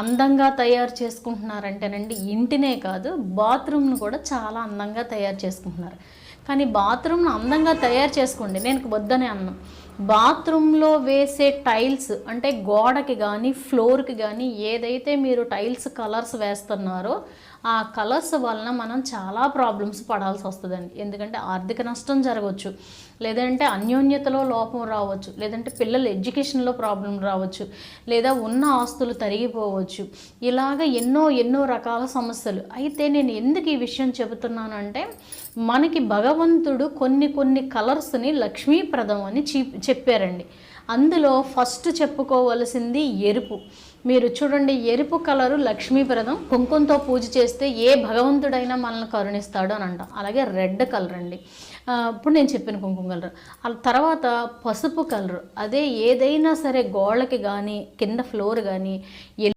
అందంగా తయారు చేసుకుంటున్నారంటేనండి ఇంటినే కాదు బాత్రూమ్ను కూడా చాలా అందంగా తయారు చేసుకుంటున్నారు. కానీ బాత్రూమ్ను అందంగా తయారు చేసుకోండి. నేను వద్దనే అన్నాం. బాత్రూంలో వేసే టైల్స్ అంటే గోడకి కానీ ఫ్లోర్కి కానీ ఏదైతే మీరు టైల్స్ కలర్స్ వేస్తున్నారో ఆ కలర్స్ వలన మనం చాలా ప్రాబ్లమ్స్ పడాల్సి వస్తుందండి. ఎందుకంటే ఆర్థిక నష్టం జరగవచ్చు. లేదంటే అన్యోన్యతలో లోపం రావచ్చు. లేదంటే పిల్లల ఎడ్యుకేషన్లో ప్రాబ్లం రావచ్చు. లేదా ఉన్న ఆస్తులు తరిగిపోవచ్చు. ఇలాగ ఎన్నో ఎన్నో రకాల సమస్యలు. అయితే నేను ఎందుకు ఈ విషయం చెబుతున్నానంటే మనకి భగవంతుడు భగవంతుడు కొన్ని కొన్ని కలర్స్ని లక్ష్మీప్రదం అని చీ- చెప్పారండి. అందులో ఫస్ట్ చెప్పుకోవలసింది ఎరుపు. మీరు చూడండి ఎరుపు కలరు లక్ష్మీప్రదం. కుంకుమతో పూజ చేస్తే ఏ భగవంతుడైనా మనల్ని కరుణిస్తాడు అని అంటాం. అలాగే రెడ్ కలర్ అండి. ఇప్పుడు నేను చెప్పిన కుంకుమ కలర్ ఆ తర్వాత పసుపు కలర్ అదే ఏదైనా సరే గోళ్ళకి కానీ కింద ఫ్లోర్ కానీ